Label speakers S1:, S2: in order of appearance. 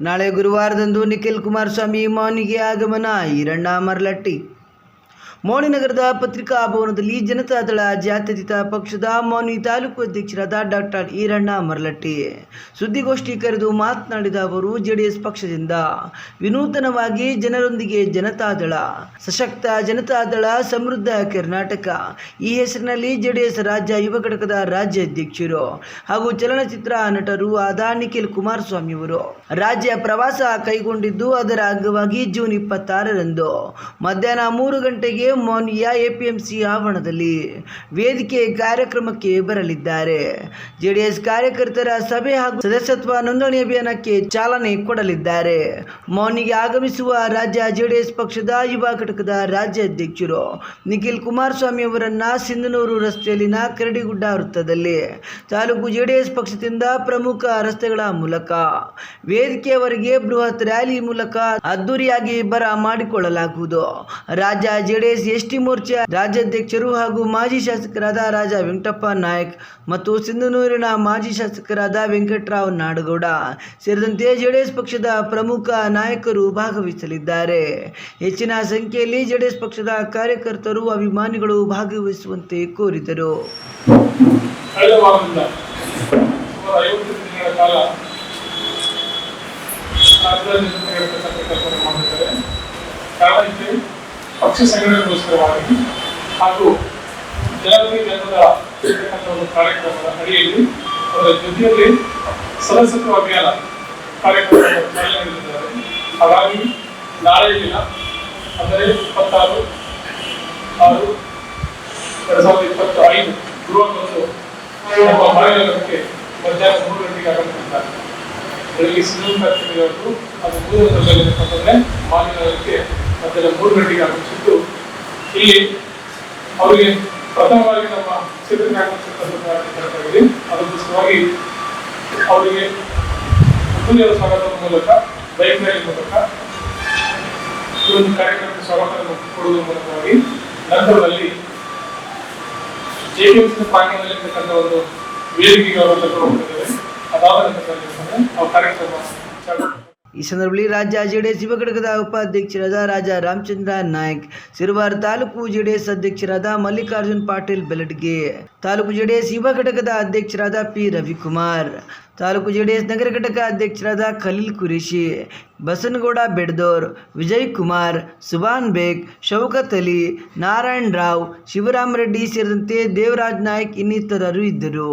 S1: ನಾಳೆ ಗುರುವಾರದಂದು ನಿಖಿಲ್ ಕುಮಾರಸ್ವಾಮಿ ಮೌನಿಗೆ ಆಗಮನ ಈರಣ್ಣ ಮರಲಟ್ಟಿ ಮೌನಿನಗರದ ಪತ್ರಿಕಾ ಭವನದಲ್ಲಿ ಜನತಾದಳ ಜಾತ್ಯತೀತ ಪಕ್ಷದ ಮೌನಿ ತಾಲೂಕು ಅಧ್ಯಕ್ಷರಾದ ಡಾಕ್ಟರ್ ಈರಣ್ಣ ಮರಲಟ್ಟಿ. ಸುದ್ದಿಗೋಷ್ಠಿ ಕರೆದು ಮಾತನಾಡಿದ ಅವರು, ಜೆಡಿಎಸ್ ಪಕ್ಷದಿಂದ ವಿನೂತನವಾಗಿ ಜನರೊಂದಿಗೆ ಜನತಾದಳ, ಸಶಕ್ತ ಜನತಾದಳ ಸಮೃದ್ಧ ಕರ್ನಾಟಕ. ಈ ಹೆಸರಿನಲ್ಲಿ ಜೆಡಿಎಸ್ ರಾಜ್ಯ ಯುವ ಘಟಕದ ರಾಜ್ಯ ಅಧ್ಯಕ್ಷರು ಹಾಗೂ ಚಲನಚಿತ್ರ ನಟರು ಆದ ನಿಖಿಲ್ ಕುಮಾರಸ್ವಾಮಿ ಅವರು ರಾಜ್ಯ ಪ್ರವಾಸ ಕೈಗೊಂಡಿದ್ದು ಅದರ ಅಂಗವಾಗಿ ಜೂನ್ ಇಪ್ಪತ್ತಾರರಂದು. ಮಧ್ಯಾಹ್ನ ಮೂರು ಗಂಟೆಗೆ ಮೌನಿಯ ಎಪಿಎಂಸಿ ಆವರಣದಲ್ಲಿ ವೇದಿಕೆ ಕಾರ್ಯಕ್ರಮಕ್ಕೆ ಬರಲಿದ್ದಾರೆ. ಜೆಡಿಎಸ್ ಕಾರ್ಯಕರ್ತರ ಸಭೆ ಹಾಗೂ ಸದಸ್ಯತ್ವ ನೋಂದಣಿ ಅಭಿಯಾನಕ್ಕೆ ಚಾಲನೆ ಕೊಡಲಿದ್ದಾರೆ. ಮೌನಿಗೆ ಆಗಮಿಸುವ ರಾಜ್ಯ ಜೆಡಿಎಸ್ ಪಕ್ಷದ ಯುವ ಘಟಕದ ರಾಜ್ಯ ಅಧ್ಯಕ್ಷರು ನಿಖಿಲ್ ಕುಮಾರಸ್ವಾಮಿ ಅವರನ್ನ ಸಿಂಧನೂರು ರಸ್ತೆಯಲ್ಲಿನ ಕರಡಿಗುಡ್ಡ ವೃತ್ತದಲ್ಲಿ ತಾಲೂಕು ಜೆಡಿಎಸ್ ಪಕ್ಷದಿಂದ ಪ್ರಮುಖ ರಸ್ತೆಗಳ ಮೂಲಕ ವೇದಿಕೆಯವರೆಗೆ ಬೃಹತ್ ರ್ಯಾಲಿ ಮೂಲಕ ಅದ್ದೂರಿಯಾಗಿ ಬರ ಮಾಡಿಕೊಳ್ಳಲಾಗುವುದು. ರಾಜ್ಯ ಜೆಡಿಎಸ್ ಎಸ್ಟಿ ಮೋರ್ಚಾ ರಾಜ್ಯಾಧ್ಯಕ್ಷರು ಹಾಗೂ ಮಾಜಿ ಶಾಸಕರಾದ ರಾಜ ವೆಂಕಟಪ್ಪ ನಾಯಕ್ ಮತ್ತು ಸಿಂಧನೂರಿನ ಮಾಜಿ ಶಾಸಕರಾದ ವೆಂಕಟರಾವ್ ನಾಡಗೌಡ ಸೇರಿದಂತೆ ಜೆಡಿಎಸ್ ಪಕ್ಷದ ಪ್ರಮುಖ ನಾಯಕರು ಭಾಗವಹಿಸಲಿದ್ದಾರೆ. ಹೆಚ್ಚಿನ ಸಂಖ್ಯೆಯಲ್ಲಿ ಜೆಡಿಎಸ್ ಪಕ್ಷದ ಕಾರ್ಯಕರ್ತರು ಅಭಿಮಾನಿಗಳು ಭಾಗವಹಿಸುವಂತೆ ಕೋರಿದರು.
S2: ಕಾಲ ಪಕ್ಷ ಸಂಘಟನೆಗೋಸ್ಕರವಾಗಿ ಹಾಗೂ ಜನರಿಗೆ ಜನರ ಒಂದು ಕಾರ್ಯಕ್ರಮದ ಅಡಿಯಲ್ಲಿ ಅದರ ಜೊತೆಯಲ್ಲಿ ಸದಸ್ಯತ್ವ ಅಭಿಯಾನ ನೀಡಿದ್ದಾರೆ ಹಾಗಾಗಿ ನಾಳೆ ದಿನ ಅಂದರೆ ಇಪ್ಪತ್ತಾರು ಆರು ಎರಡ್ ಸಾವಿರದ ಇಪ್ಪತ್ತ ಐದು ಗುರುವಾರದಂದು ನಮ್ಮ ಮಳೆಗಾಲಕ್ಕೆ ಮಧ್ಯಾಹ್ನ ಮೂರು ಗಂಟೆಗೆ ಆಗಮಿಸಿದ್ದಾರೆ. ಬೆಳಿಗ್ಗೆ ಸಿಂಧೂ ಕಾರ್ಯಕ್ರಮ ಅದು ಮೂರು ಗಂಟೆಗೆ ಮಾಲಿನ್ಯಕ್ಕೆ ಮಧ್ಯಾಹ್ನ ಮೂರು ಗಂಟೆಗೆ ಆಗಮಿಸಿದ್ದು ಇಲ್ಲಿ ಅವರಿಗೆ ಪ್ರಥಮವಾಗಿ ನಮ್ಮ ಕ್ಷೇತ್ರಕ್ಕೆ ಆಗಮಿಸಿರ್ತಕ್ಕಂಥದ್ದಾಗಿದೆ ಅದಕ್ಕೋಸ್ಕರವಾಗಿ ಅವರಿಗೆ ಅದ್ದೂರಿಯಾದ ಸ್ವಾಗತದ ಮೂಲಕ, ಬೈಕ್ ರ್ಯಾಲಿ ಮೂಲಕ ಈ ಒಂದು ಕಾರ್ಯಕ್ರಮಕ್ಕೆ ಸ್ವಾಗತವನ್ನು ಕೊಡುವುದರ ಮೂಲಕವಾಗಿ ನಂತರದಲ್ಲಿ ಜೆಡಿಎಸ್ ಪ್ರಾಂಗಣದಲ್ಲಿರ್ತಕ್ಕಂಥ ಒಂದು ವೇದಿಕೆಗೆ ಅವರೆಲ್ಲ ಕೊಡುತ್ತಿದ್ದೇವೆ ಅದಾದ ನಂತರದಲ್ಲಿ ಆ ಕಾರ್ಯಕ್ರಮ
S1: ಈ ಸಂದರ್ಭದಲ್ಲಿ ರಾಜ್ಯ ಜೆಡಿಎಸ್ ಯುವ ಘಟಕದ ಉಪಾಧ್ಯಕ್ಷರಾದ ರಾಜ ರಾಮಚಂದ್ರ ನಾಯ್ಕ್, ಸಿರುವಾರ ತಾಲೂಕು ಜೆಡಿಎಸ್ ಅಧ್ಯಕ್ಷರಾದ ಮಲ್ಲಿಕಾರ್ಜುನ್ ಪಾಟೀಲ್ ಬೆಲಟ್ಗೆ, ತಾಲೂಕು ಜೆಡಿಎಸ್ ಯುವ ಘಟಕದ ಅಧ್ಯಕ್ಷರಾದ ಪಿ ರವಿಕುಮಾರ್, ತಾಲೂಕು ಜೆಡಿಎಸ್ ನಗರ ಘಟಕ ಅಧ್ಯಕ್ಷರಾದ ಖಲೀಲ್ ಕುರೇಶಿ ಬಸನಗೌಡ ಬೆಡ್ದೋರ್ ವಿಜಯ್ ಕುಮಾರ್ ಸುಭಾನ್ ಬೇಗ್, ಶೌಕತ್ ಅಲಿ, ನಾರಾಯಣ್ ರಾವ್, ಶಿವರಾಮ್ ರೆಡ್ಡಿ ಸೇರಿದಂತೆ ದೇವರಾಜ್ ನಾಯ್ಕ್ ಇನ್ನಿತರರು ಇದ್ದರು.